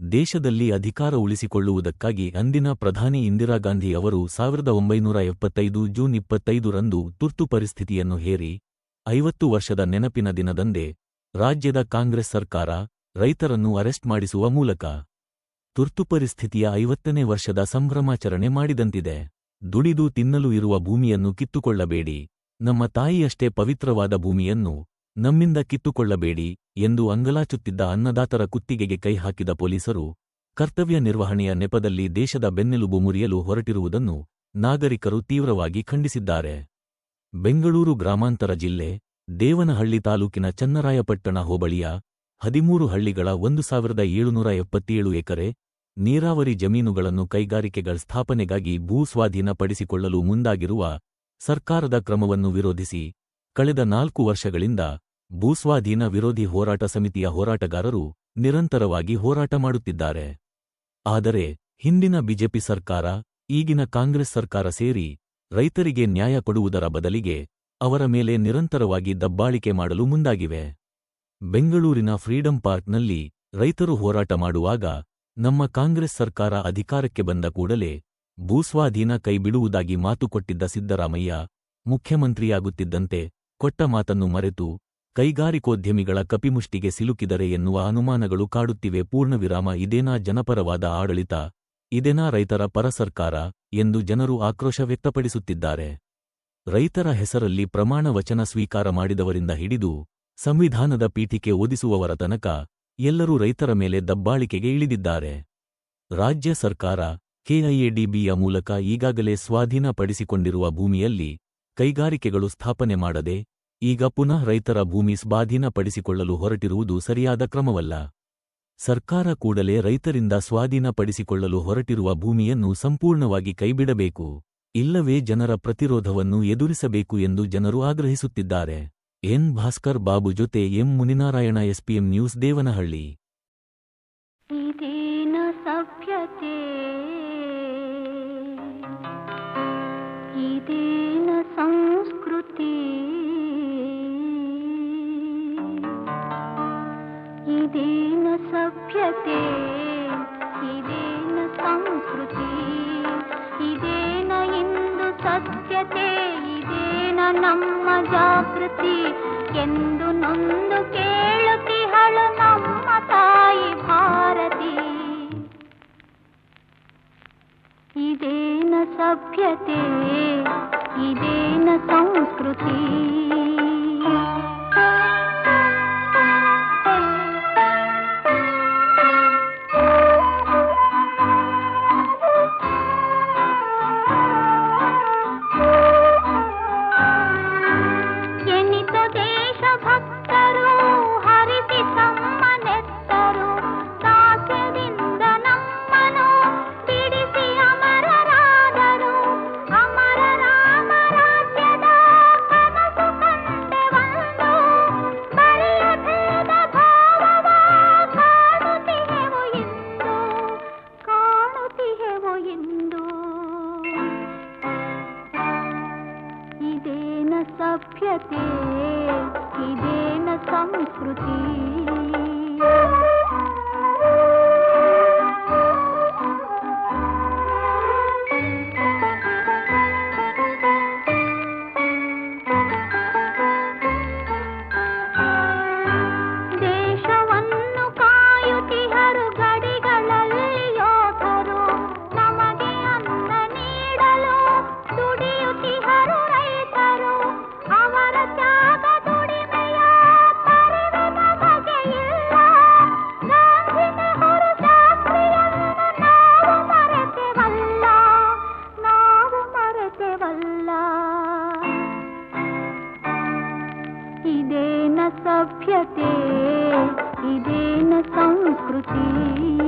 ದೇಶದಲ್ಲಿ ಅಧಿಕಾರ ಉಳಿಸಿಕೊಳ್ಳುವುದಕ್ಕಾಗಿ ಅಂದಿನ ಪ್ರಧಾನಿ ಇಂದಿರಾ ಗಾಂಧಿ ಅವರು ಸಾವಿರದ ಒಂಬೈನೂರ ಎಪ್ಪತ್ತೈದು ಜೂನ್ ಇಪ್ಪತ್ತೈದರಂದು ತುರ್ತು ಪರಿಸ್ಥಿತಿಯನ್ನು ಹೇರಿ, ಐವತ್ತು ವರ್ಷದ ನೆನಪಿನ ದಿನದಂದೇ ರಾಜ್ಯದ ಕಾಂಗ್ರೆಸ್ ಸರ್ಕಾರ ರೈತರನ್ನು ಅರೆಸ್ಟ್ ಮಾಡಿಸುವ ಮೂಲಕ ತುರ್ತು ಪರಿಸ್ಥಿತಿಯ ಐವತ್ತನೇ ವರ್ಷದ ಸಂಭ್ರಮಾಚರಣೆ ಮಾಡಿದಂತಿದೆ. ದುಡಿದು ತಿನ್ನಲು ಇರುವ ಭೂಮಿಯನ್ನು ಕಿತ್ತುಕೊಳ್ಳಬೇಡಿ. ನಮ್ಮ ತಾಯಿಯಷ್ಟೇ ಪವಿತ್ರವಾದ ಭೂಮಿಯನ್ನು ನಮ್ಮಿಂದ ಕಿತ್ತುಕೊಳ್ಳಬೇಡಿ ಎಂದು ಅಂಗಲಾಚುತ್ತಿದ್ದ ಅನ್ನದಾತರ ಕುತ್ತಿಗೆಗೆ ಕೈ ಹಾಕಿದ ಪೊಲೀಸರು ಕರ್ತವ್ಯ ನಿರ್ವಹಣೆಯ ನೆಪದಲ್ಲಿ ದೇಶದ ಬೆನ್ನೆಲುಬು ಮುರಿಯಲು ಹೊರಟಿರುವುದನ್ನು ನಾಗರಿಕರು ತೀವ್ರವಾಗಿ ಖಂಡಿಸಿದ್ದಾರೆ. ಬೆಂಗಳೂರು ಗ್ರಾಮಾಂತರ ಜಿಲ್ಲೆ, ದೇವನಹಳ್ಳಿ ತಾಲೂಕಿನ ಚನ್ನರಾಯಪಟ್ಟಣ ಹೋಬಳಿಯ ಹದಿಮೂರು ಹಳ್ಳಿಗಳ ಒಂದು ಸಾವಿರದ ಏಳುನೂರ ಎಪ್ಪತ್ತೇಳು ಎಕರೆ ನೀರಾವರಿ ಜಮೀನುಗಳನ್ನು ಕೈಗಾರಿಕೆಗಳ ಸ್ಥಾಪನೆಗಾಗಿ ಭೂ ಸ್ವಾಧೀನಪಡಿಸಿಕೊಳ್ಳಲು ಮುಂದಾಗಿರುವ ಸರ್ಕಾರದ ಕ್ರಮವನ್ನು ವಿರೋಧಿಸಿ ಕಳೆದ ನಾಲ್ಕು ವರ್ಷಗಳಿಂದ ಭೂಸ್ವಾಧೀನ ವಿರೋಧಿ ಹೋರಾಟ ಸಮಿತಿಯ ಹೋರಾಟಗಾರರು ನಿರಂತರವಾಗಿ ಹೋರಾಟ ಮಾಡುತ್ತಿದ್ದಾರೆ. ಆದರೆ, ಹಿಂದಿನ ಬಿಜೆಪಿ ಸರ್ಕಾರ, ಈಗಿನ ಕಾಂಗ್ರೆಸ್ ಸರ್ಕಾರ ಸೇರಿ ರೈತರಿಗೆ ನ್ಯಾಯ ಕೊಡುವುದರ ಬದಲಿಗೆ ಅವರ ಮೇಲೆ ನಿರಂತರವಾಗಿ ದಬ್ಬಾಳಿಕೆ ಮಾಡಲು ಮುಂದಾಗಿವೆ. ಬೆಂಗಳೂರಿನ ಫ್ರೀಡಂ ಪಾರ್ಕ್ನಲ್ಲಿ ರೈತರು ಹೋರಾಟ ಮಾಡುವಾಗ ನಮ್ಮ ಕಾಂಗ್ರೆಸ್ ಸರ್ಕಾರ ಅಧಿಕಾರಕ್ಕೆ ಬಂದ ಕೂಡಲೇ ಭೂಸ್ವಾಧೀನ ಕೈಬಿಡುವುದಾಗಿ ಮಾತು ಕೊಟ್ಟಿದ್ದ ಸಿದ್ದರಾಮಯ್ಯ ಮುಖ್ಯಮಂತ್ರಿಯಾಗುತ್ತಿದ್ದಂತೆ ಕೊಟ್ಟ ಮಾತನ್ನು ಮರೆತು ಕೈಗಾರಿಕೋದ್ಯಮಿಗಳ ಕಪಿಮುಷ್ಟಿಗೆ ಸಿಲುಕಿದರೆ ಎನ್ನುವ ಅನುಮಾನಗಳು ಕಾಡುತ್ತಿವೆ. ಪೂರ್ಣವಿರಾಮ, ಇದೇನಾ ಜನಪರವಾದ ಆಡಳಿತ, ಇದೇನಾ ರೈತರ ಪರ ಸರ್ಕಾರ ಎಂದು ಜನರು ಆಕ್ರೋಶ ವ್ಯಕ್ತಪಡಿಸುತ್ತಿದ್ದಾರೆ. ರೈತರ ಹೆಸರಲ್ಲಿ ಪ್ರಮಾಣ ವಚನ ಸ್ವೀಕಾರ ಮಾಡಿದವರಿಂದ ಹಿಡಿದು ಸಂವಿಧಾನದ ಪೀಠಿಕೆ ಓದಿಸುವವರ ತನಕ ಎಲ್ಲರೂ ರೈತರ ಮೇಲೆ ದಬ್ಬಾಳಿಕೆಗೆ ಇಳಿದಿದ್ದಾರೆ. ರಾಜ್ಯ ಸರ್ಕಾರ ಕೆಐಎಡಿಬಿಯ ಮೂಲಕ ಈಗಾಗಲೇ ಸ್ವಾಧೀನಪಡಿಸಿಕೊಂಡಿರುವ ಭೂಮಿಯಲ್ಲಿ ಕೈಗಾರಿಕೆಗಳು ಸ್ಥಾಪನೆ ಮಾಡದೆ ಈಗ ಪುನಃ ರೈತರ ಭೂಮಿ ಸ್ವಾಧೀನಪಡಿಸಿಕೊಳ್ಳಲು ಹೊರಟಿರುವುದು ಸರಿಯಾದ ಕ್ರಮವಲ್ಲ. ಸರ್ಕಾರ ಕೂಡಲೇ ರೈತರಿಂದ ಸ್ವಾಧೀನಪಡಿಸಿಕೊಳ್ಳಲು ಹೊರಟಿರುವ ಭೂಮಿಯನ್ನು ಸಂಪೂರ್ಣವಾಗಿ ಕೈಬಿಡಬೇಕು. ಇಲ್ಲವೇ ಜನರ ಪ್ರತಿರೋಧವನ್ನು ಎದುರಿಸಬೇಕು ಎಂದು ಜನರು ಆಗ್ರಹಿಸುತ್ತಿದ್ದಾರೆ. ಎನ್ ಭಾಸ್ಕರ್ ಬಾಬು ಜೊತೆ M Muninarayana SPM news Devanahalli. ಸಭ್ಯತೆ ಸಭ್ಯತೆ ಇದೇನ ಸಂಸ್ಕೃತಿ ಇದೇನ ಇಂದು ಸತ್ಯತೆ ಇದೇನ ನಮ್ಮ ಜಾಗೃತಿ ಎಂದು ನೊಂದು ಕೇಳುತ್ತಿಹಳು ನಮ್ಮ ತಾಯಿ ಭಾರತಿ ಇದೇನ ಸಭ್ಯತೆ ಇದೇನ ಸಂಸ್ಕೃತಿ ಇದೇನ ಸಭ್ಯತೆ ಇದೇನ ಸಂಸ್ಕೃತಿ 心